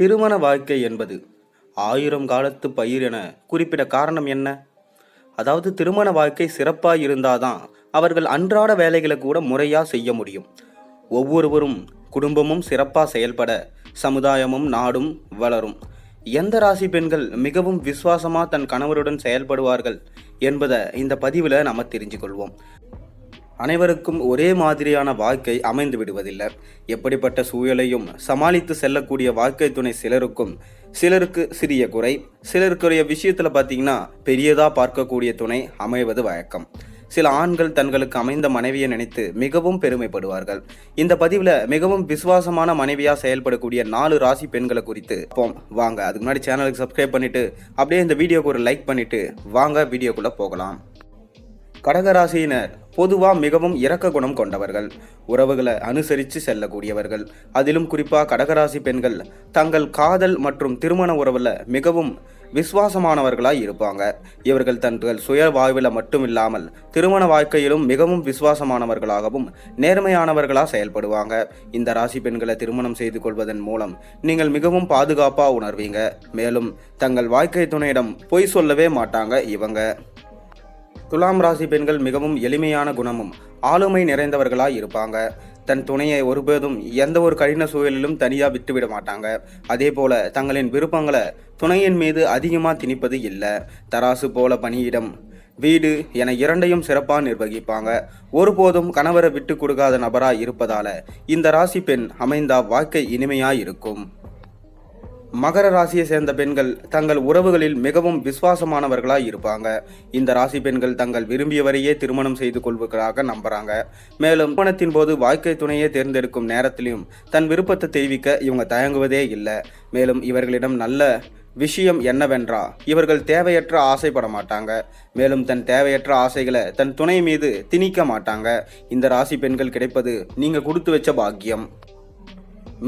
திருமண வாழ்க்கை என்பது ஆயிரம் காலத்து பயிர் என குறிப்பிட காரணம் என்ன? அதாவது திருமண வாழ்க்கை சிறப்பாக இருந்தாதான் அவர்கள் அன்றாட வேலைகளை கூட முறையாக செய்ய முடியும். ஒவ்வொருவரும் குடும்பமும் சிறப்பாக செயல்பட சமுதாயமும் நாடும் வளரும். எந்த ராசி பெண்கள் மிகவும் விசுவாசமாக தன் கணவருடன் செயல்படுவார்கள் என்பதை இந்த பதிவில் நம்ம தெரிஞ்சுக்கொள்வோம். அனைவருக்கும் ஒரே மாதிரியான வாழ்க்கை அமைந்து விடுவதில்லை. எப்படிப்பட்ட சூழலையும் சமாளித்து செல்லக்கூடிய வாழ்க்கை துணை சிலருக்கும் சிலருக்கு சிறிய குறை சிலருக்குரிய விஷயத்தில் பார்த்தீங்கன்னா பெரியதாக பார்க்கக்கூடிய துணை அமைவது வழக்கம். சில ஆண்கள் தங்களுக்கு அமைந்த மனைவியை நினைத்து மிகவும் பெருமைப்படுவார்கள். இந்த பதிவில் மிகவும் விசுவாசமான மனைவியாக செயல்படக்கூடிய நாலு ராசி பெண்களை குறித்து போம் வாங்க அதுக்கு முன்னாடி சேனலுக்கு சப்ஸ்கிரைப் பண்ணிவிட்டு அப்படியே இந்த வீடியோக்கு ஒரு லைக் பண்ணிவிட்டு வாங்க வீடியோக்குள்ளே போகலாம். கடகராசியினர் பொதுவாக மிகவும் இரக்க குணம் கொண்டவர்கள். உறவுகளை அனுசரித்து செல்லக்கூடியவர்கள். அதிலும் குறிப்பாக கடகராசி பெண்கள் தங்கள் காதல் மற்றும் திருமண உறவில் மிகவும் விசுவாசமானவர்களாக இருப்பாங்க. இவர்கள் தங்கள் சுய வாழ்வில் மட்டும் இல்லாமல் திருமண வாழ்க்கையிலும் மிகவும் விசுவாசமானவர்களாகவும் நேர்மையானவர்களாக செயல்படுவாங்க. இந்த ராசி பெண்களை திருமணம் செய்து கொள்வதன் மூலம் நீங்கள் மிகவும் பாதுகாப்பாக உணர்வீங்க. மேலும் தங்கள் வாழ்க்கை துணையிடம் பொய் சொல்லவே மாட்டாங்க இவங்க. துலாம் ராசி பெண்கள் மிகவும் எளிமையான குணமும் ஆளுமை நிறைந்தவர்களாய் இருப்பாங்க. தன் துணையை ஒருபோதும் எந்த ஒரு கடின சூழலிலும் தனியாக விட்டுவிட மாட்டாங்க. அதே போல தங்களின் விருப்பங்களை துணையின் மீது அதிகமாக திணிப்பது இல்லை. தராசு போல பணியிடம் வீடு என இரண்டையும் சிறப்பாக நிர்வகிப்பாங்க. ஒருபோதும் கணவரை விட்டு கொடுக்காத நபராக இருப்பதால் இந்த ராசி பெண் அமைந்தா வாழ்க்கை இனிமையாக இருக்கும். மகர ராசியை சேர்ந்த பெண்கள் தங்கள் உறவுகளில் மிகவும் விசுவாசமானவர்களாக இருப்பாங்க. இந்த ராசி பெண்கள் தங்கள் விரும்பியவரையே திருமணம் செய்து கொள்வதாக நம்புறாங்க. மேலும் திருமணத்தின் போது வாழ்க்கை துணையை தேர்ந்தெடுக்கும் நேரத்திலும் தன் விருப்பத்தை தெரிவிக்க இவங்க தயங்குவதே இல்லை. மேலும் இவர்களிடம் நல்ல விஷயம் என்னவென்றா இவர்கள் தேவையற்ற ஆசைப்பட மாட்டாங்க. மேலும் தன் தேவையற்ற ஆசைகளை தன் துணை மீது திணிக்க மாட்டாங்க. இந்த ராசி பெண்கள் கிடைப்பது நீங்க கொடுத்து வச்ச பாக்கியம்.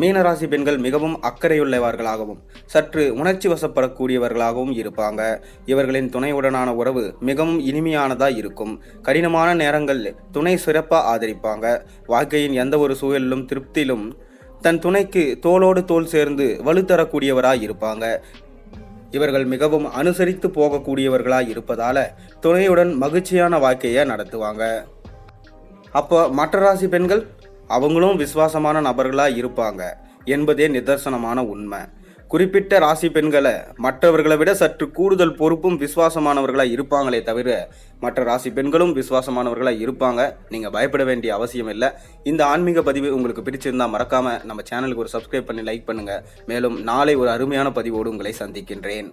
மீனராசி பெண்கள் மிகவும் அக்கறையுள்ளவர்களாகவும் சற்று உணர்ச்சி வசப்படக்கூடியவர்களாகவும் இருப்பாங்க. இவர்களின் துணையுடனான உறவு மிகவும் இனிமையானதாக இருக்கும். கடினமான நேரங்கள் துணை சிறப்பாக ஆதரிப்பாங்க. வாழ்க்கையின் எந்த ஒரு சூழலிலும் திருப்தியிலும் தன் துணைக்கு தோளோடு தோல் சேர்ந்து வலுத்தரக்கூடியவராக இருப்பாங்க. இவர்கள் மிகவும் அனுசரித்து போகக்கூடியவர்களாக இருப்பதால் துணையுடன் மகிழ்ச்சியான வாழ்க்கையை நடத்துவாங்க. அப்போ மற்ற ராசி பெண்கள்? அவங்களும் விசுவாசமான நபர்களாக இருப்பாங்க என்பதே நிதர்சனமான உண்மை. குறிப்பிட்ட ராசி பெண்களை மற்றவர்களை விட சற்று கூடுதல் பொறுப்பும் விசுவாசமானவர்களாக இருப்பாங்களே தவிர மற்ற ராசி பெண்களும் விசுவாசமானவர்களாக இருப்பாங்க. நீங்கள் பயப்பட வேண்டிய அவசியம் இல்லை. இந்த ஆன்மீக பதிவு உங்களுக்கு பிடிச்சிருந்தால் மறக்காமல் நம்ம சேனலுக்கு ஒரு சப்ஸ்கிரைப் பண்ணி லைக் பண்ணுங்கள் மேலும் நாளை ஒரு அருமையான பதிவோடு உங்களை சந்திக்கின்றேன்.